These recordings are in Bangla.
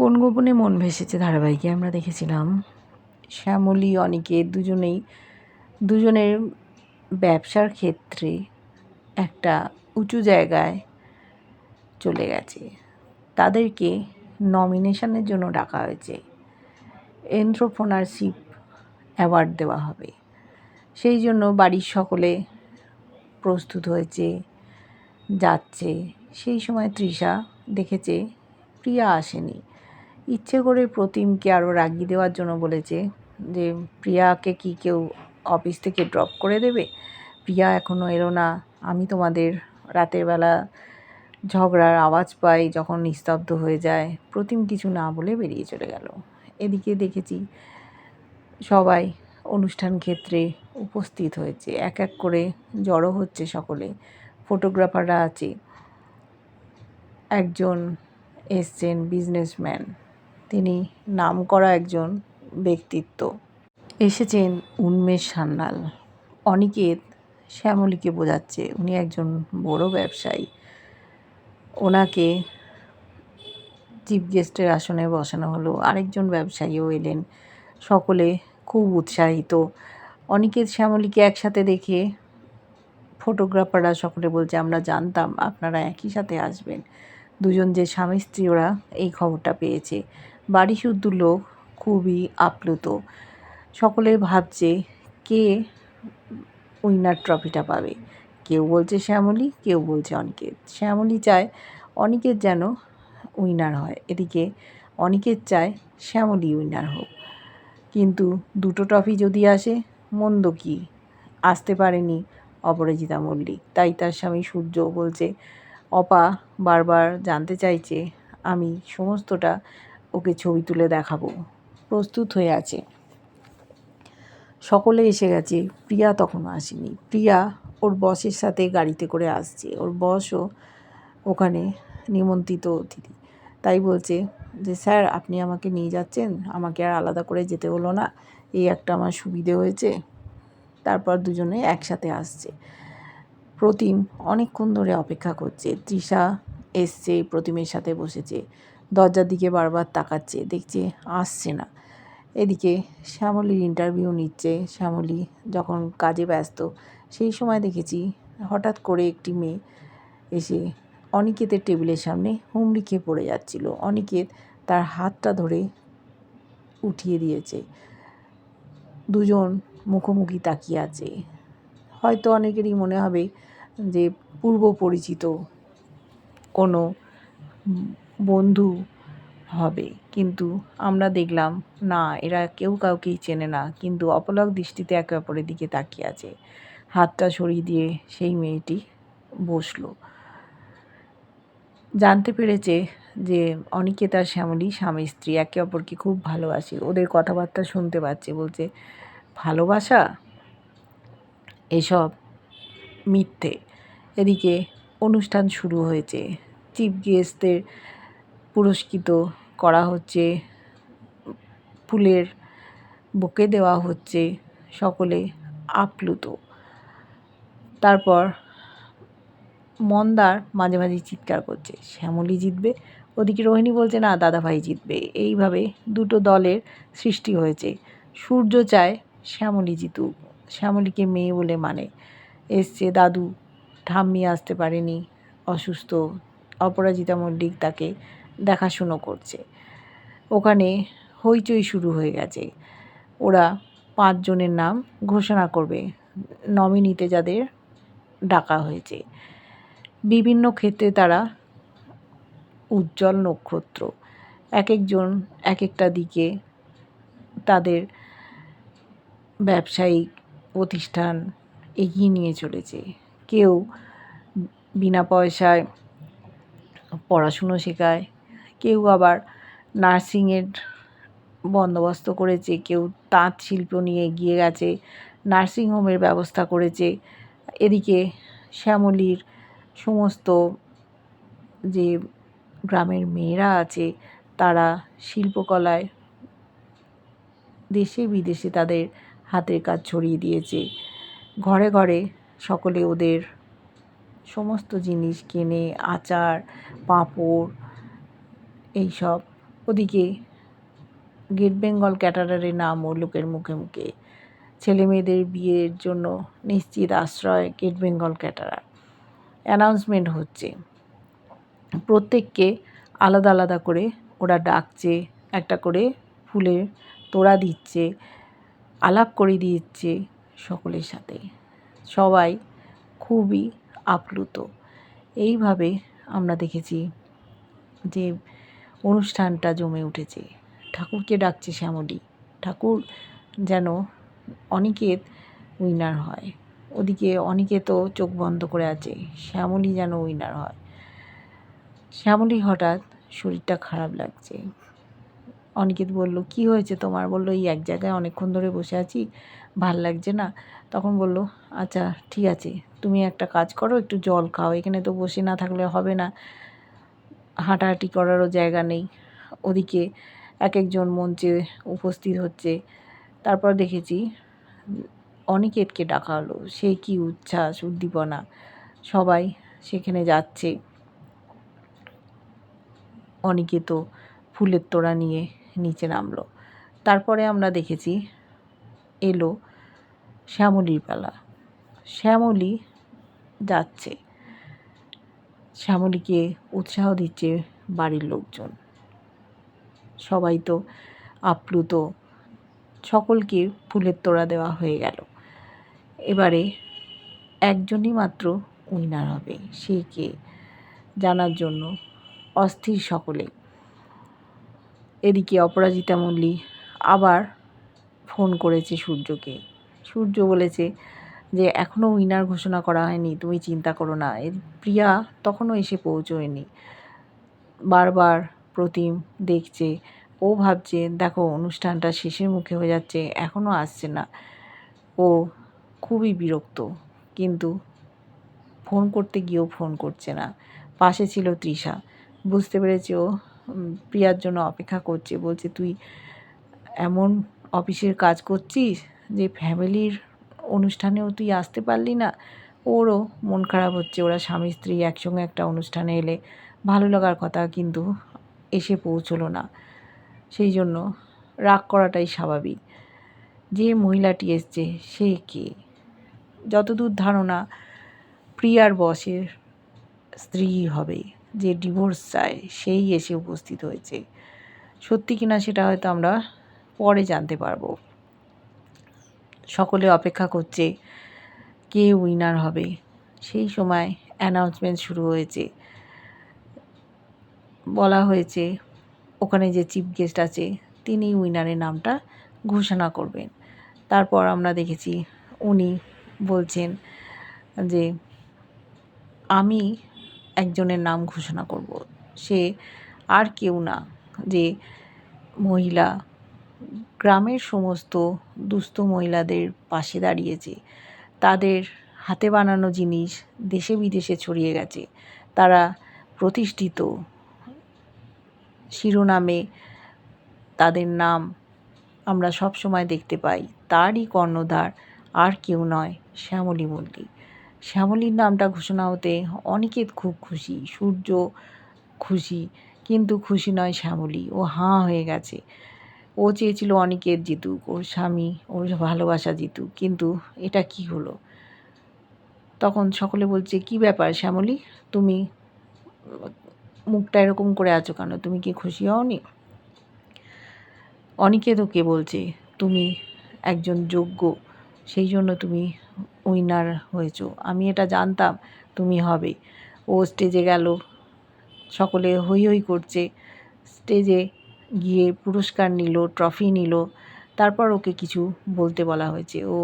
কোন গোপনে মন ভেসেছে ধারাবাহিকে আমরা দেখেছিলাম? শ্যামলী অনিকেত দুজনেই, দুজনের ব্যবসার ক্ষেত্রে একটা উঁচু জায়গায় চলে গেছে। তাদেরকে নমিনেশনের জন্য ডাকা হয়েছে। এন্ট্রোপ্রনারশিপ অ্যাওয়ার্ড দেওয়া হবে। সেই জন্য বাড়ির সকলে প্রস্তুত হয়েছে, যাচ্ছে। সেই সময় তৃষা দেখেছে, প্রিয়া আসেনি। ইচ্ছে করে প্রতিমকে আরও রাগিয়ে দেওয়ার জন্য বলেছে যে, প্রিয়াকে কি কেউ অফিস থেকে ড্রপ করে দেবে? প্রিয়া এখনও এলো না। আমি তোমাদের রাতের বেলা ঝগড়ার আওয়াজ পাই যখন নিস্তব্ধ হয়ে যায়। প্রতিম কিছু না বলে বেরিয়ে চলে গেল। এদিকে দেখেছি সবাই অনুষ্ঠান ক্ষেত্রে উপস্থিত হয়েছে। এক এক করে জড়ো হচ্ছে সকলে। ফটোগ্রাফাররা আছে। একজন এসছেন বিজনেসম্যান তিনি নাম করা একজন ব্যক্তিত্ব। এসেছেন উন্মেষ সান্যাল অনিকেত শ্যামলীকে বোঝাচ্ছে উনি একজন বড় ব্যবসায়ী। ওনাকে চিফ গেস্টের আসনে বসানো হলো। আরেকজন ব্যবসায়ীও এলেন। সকলে খুব উৎসাহিত। অনিকেত শ্যামলীকে একসাথে দেখে ফটোগ্রাফাররা সকলে বলছে, আমরা জানতাম আপনারা একই সাথে আসবেন। দুজন যে স্বামী স্ত্রী, ওরা এই খবরটা পেয়েছে। বাড়ি শুদ্ধ লোক খুবই আপ্লুত। সকলে ভাবছে কে উইনার ট্রফিটা পাবে। কেউ বলছে শ্যামলী, কেউ বলছে অনিকেত। শ্যামলী চায় অনিকেত যেন উইনার হয়, এদিকে অনিকেত চায় শ্যামলী উইনার হোক। কিন্তু দুটো ট্রফি যদি আসে, মন্দ কি? আসতে পারেনি অপরাজিতা মল্লিক। তাই তার স্বামী সূর্য বলছে, অপা বারবার জানতে চাইছে, আমি সমস্তটা ওকে ছবি তুলে দেখাবো। প্রস্তুত হয়ে আছে। সকলে এসে গেছে। প্রিয়া তখনও আসেনি। প্রিয়া ওর বসের সাথে গাড়িতে করে আসছে। ওর বসও ওখানে নিমন্ত্রিত অতিথি। তাই বলছে যে, স্যার, আপনি আমাকে নিয়ে যাচ্ছেন? আমাকে আর আলাদা করে যেতে হলো না। এই একটা আমার সুবিধে হয়েছে। তারপর দুজনে একসাথে আসছে। প্রতিম অনেকক্ষণ ধরে অপেক্ষা করছে। তৃষা এসছে, প্রতিমের সাথে বসেছে। দরজার দিকে বারবার তাকাচ্ছে, দেখছে আসছে না। এদিকে শ্যামলীর ইন্টারভিউ নিচ্ছে। শ্যামলী যখন কাজে ব্যস্ত, সেই সময় দেখেছি হঠাৎ করে একটি মেয়ে এসে অনিকেতের টেবিলের সামনে হুমড়ি খেয়ে পড়ে যাচ্ছিল। অনিকেত তার হাতটা ধরে উঠিয়ে দিয়েছে। দুজন মুখোমুখি তাকিয়ে আছে। হয়তো অনেকেরই মনে হবে যে পূর্ব পরিচিত কোনো বন্ধু হবে। কিন্তু আমরা দেখলাম, না, এরা কেউ কাউকেই চেনে না। কিন্তু অপলক দৃষ্টিতে একে অপরের দিকে তাকিয়ে আছে। হাতটা সরিয়ে দিয়ে সেই মেয়েটি বসল। জানতে পেরেছে যে অনিকেতা শ্যামলী, স্বামী, স্ত্রী একে অপরকে খুব ভালোবাসে। ওদের কথাবার্তা শুনতে পাচ্ছে। বলছে, ভালোবাসা? এসব মিথ্যে। এদিকে অনুষ্ঠান শুরু হয়েছে। চিফ গেস্টদের পুরস্কৃত করা হচ্ছে, ফুলের বুকে দেওয়া হচ্ছে সকলে আপ্লুত। তারপর মন্দার মাঝে মাঝে চিৎকার করছে, শ্যামলী জিতবে? ওদিকে রোহিণী বলছে, না, দাদাভাই জিতবে। এইভাবে দুটো দলের সৃষ্টি হয়েছে। সূর্য চায় শ্যামলী জিতুক, শ্যামলীকে মেয়ে বলে মানে। এসছে দাদু, ঠাম্মি আসতে পারেনি, অসুস্থ, অপরাজিতা মল্লিক তাকে দেখাশুনো করছে। ওখানে হইচই শুরু হয়ে গেছে। ওরা পাঁচজনের নাম ঘোষণা করবে। নমিনিতে যাদের ডাকা হয়েছে। বিভিন্ন ক্ষেত্রে তারা উজ্জ্বল নক্ষত্র। এক একজন, এক একটা দিকে তাদের ব্যবসায়িক প্রতিষ্ঠান এগিয়ে নিয়ে চলেছে। কেউ বিনা পয়সায় পড়াশুনো শেখায় কেউ আবার নার্সিংয়ের বন্দোবস্ত করেছে, কেউ তাঁত শিল্প নিয়ে এগিয়ে গেছে নার্সিংহোমের ব্যবস্থা করেছে। এদিকে শ্যামলীর সমস্ত যে গ্রামের মেয়েরা আছে, তারা শিল্পকলায় দেশে বিদেশে তাদের হাতের কাজ ছড়িয়ে দিয়েছে। ঘরে ঘরে সকলে ওদের সমস্ত জিনিস কেনে, আচার, পাঁপড় এইসব। ওদিকে গেট বেঙ্গল ক্যাটারারের নামও লোকের মুখে মুখে ছেলে মেয়েদের বিয়ের জন্য নিশ্চিত আশ্রয় গেট বেঙ্গল ক্যাটারার। অ্যানাউন্সমেন্ট হচ্ছে। প্রত্যেককে আলাদা আলাদা করে ওরা ডাকছে, একটা করে ফুলের তোড়া দিচ্ছে, আলাপ করে দিচ্ছে সকলের সাথে। সবাই খুবই আপ্লুত। এইভাবে আমরা দেখেছি যে অনুষ্ঠানটা জমে উঠেছে। ঠাকুরকে ডাকছে শ্যামলী। ঠাকুর যেন অনিকেত উইনার হয়। ওদিকে অনিকেতও চোখ বন্ধ করে আছে। শ্যামলী যেন উইনার হয়। শ্যামলী হঠাৎ শরীরটা খারাপ লাগছে। অনিকেত বলল, কি হয়েছে তোমার? বলল, এই এক জায়গায় অনেকক্ষণ ধরে বসে আছি, ভালো লাগছে না। তখন বলল আচ্ছা ঠিক আছে, তুমি একটা কাজ করো, একটু জল খাও, এখানে তো বসে না থাকলে হবে না। হাঁটাহাঁটি করারও জায়গা নেই। ওদিকে এক একজন মঞ্চে উপস্থিত হচ্ছে। তারপর দেখেছি অনিকেতকে ডাকা হলো। সে কি উচ্ছ্বাস, উদ্দীপনা। সবাই সেখানে যাচ্ছে। অনিকেত ফুলের তোড়া নিয়ে নিচে নামলো। তারপরে আমরা দেখেছি এলো শ্যামলীর পালা। শ্যামলী যাচ্ছে। শ্যামলীকে উৎসাহ দিচ্ছে বাড়ির লোকজন। সবাই তো আপ্লুত। সকলকে ফুলের তোড়া দেওয়া হয়ে গেল। এবারে একজনই মাত্র উইনার হবে, সে কে জানার জন্য অস্থির সকলে। এদিকে অপরাজিতা মল্লিক আবার ফোন করেছে সূর্যকে। সূর্য বলেছে যে এখনও উইনার ঘোষণা করা হয়নি, তুমি চিন্তা করো না। এর প্রিয়া তখনও এসে পৌঁছোয়নি। বারবার প্রতিম দেখছে, ও ভাবছে, দেখো, অনুষ্ঠানটা শেষের মুখে হয়ে যাচ্ছে এখনও আসছে না। ও খুবই বিরক্ত, কিন্তু ফোন করতে গিয়েও ফোন করছে না। পাশে ছিল তৃষা। বুঝতে পেরেছে ও প্রিয়ার জন্য অপেক্ষা করছে। বলছে, তুই এমন অফিসের কাজ করছিস যে, ফ্যামিলির অনুষ্ঠানেও তুই আসতে পারলি না। ওরও মন খারাপ হচ্ছে, ওরা স্বামী স্ত্রী একসঙ্গে একটা অনুষ্ঠানে এলে ভালো লাগার কথা কিন্তু এসে পৌঁছলো না। সেই জন্য রাগ করাটাই স্বাভাবিক। যে মহিলাটি এসছে, সে কে? যতদূর ধারণা, প্রিয়ার বসের স্ত্রী হবে, যে ডিভোর্স চায়, সেই এসে উপস্থিত হয়েছে। সত্যি কিনা সেটা হয়তো আমরা পরে জানতে পারব। সকলে অপেক্ষা করছে কে উইনার হবে। সেই সময় অ্যানাউন্সমেন্ট শুরু হয়েছে। বলা হয়েছে, ওখানে যে চিফ গেস্ট আছে, তিনি উইনারের নামটা ঘোষণা করবেন। তারপর আমরা দেখেছি উনি বলছেন যে, আমি একজনের নাম ঘোষণা করব। সে আর কেউ না যে মহিলা গ্রামের সমস্ত দুস্থ মহিলাদের পাশে দাঁড়িয়েছে। তাদের হাতে বানানো জিনিস দেশে বিদেশে ছড়িয়ে গেছে। তারা প্রতিষ্ঠিত। শিরোনামে তাদের নাম আমরা সব সময় দেখতে পাই। তারই কর্ণধার আর কেউ নয় শ্যামলী মল্লিক। শ্যামলীর নামটা ঘোষণা হতে অনিকেত খুব খুশি, সূর্য খুশি, কিন্তু খুশি নয় শ্যামলী। ও হাঁ হয়ে গেছে। ও চেয়েছিল অনিকেত জিতুক, ওর স্বামী, ওর ভালোবাসা জিতুক, কিন্তু এটা কি হলো? তখন সকলে বলছে, কি ব্যাপার শ্যামলী? তুমি মুখটা এরকম করে আছো কেন? তুমি কি খুশি হওনি? অনিকেতও কে বলছে, তুমি একজন যোগ্য, সেই জন্য তুমি উইনার হয়েছো। আমি এটা জানতাম তুমি হবে। ও স্টেজে গেল। সকলে হই হই করছে। স্টেজে গিয়ে পুরস্কার নিল ট্রফি নিল। তারপর ওকে কিছু বলতে বলা হয়েছে। ও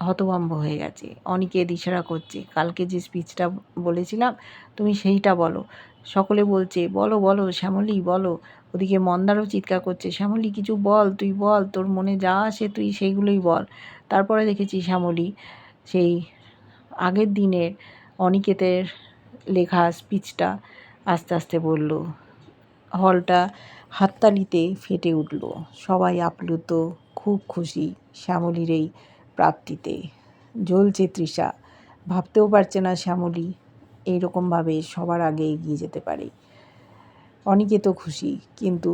হতভম্ব হয়ে গেছে। অনেকে ইশারা করছে, কালকে যে স্পিচটা বলেছিলাম, তুমি সেইটা বলো। সকলে বলছে, বলো বলো, শ্যামলী, বলো। ওদিকে মন্দারও চিৎকার করছে, শ্যামলী, কিছু বল, তুই বল, তোর মনে যা আসে তুই সেইগুলোই বল। তারপরে দেখেছি শ্যামলী সেই আগের দিনের অনিকেতের লেখা স্পিচটা আস্তে আস্তে বলল। হলটা হাততালিতে ফেটে উঠল। সবাই আপ্লুত, খুব খুশি শ্যামলীর এই প্রাপ্তিতে। জ্বলছে তৃষা। ভাবতেও পারছে না শ্যামলী এইরকমভাবে সবার আগে এগিয়ে যেতে পারে। অনেকে তো খুশি, কিন্তু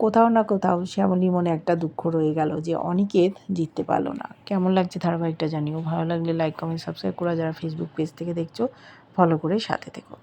কোথাও না কোথাও শ্যামলী মনে একটা দুঃখ রয়ে গেল যে অনিকেত জিততে পারল না। কেমন লাগছে ধারাবাহিকটা জানিও? ভালো লাগলে লাইক কমেন্ট সাবস্ক্রাইব করা যারা ফেসবুক পেজ থেকে দেখছ ফলো করে সাথে থেকো।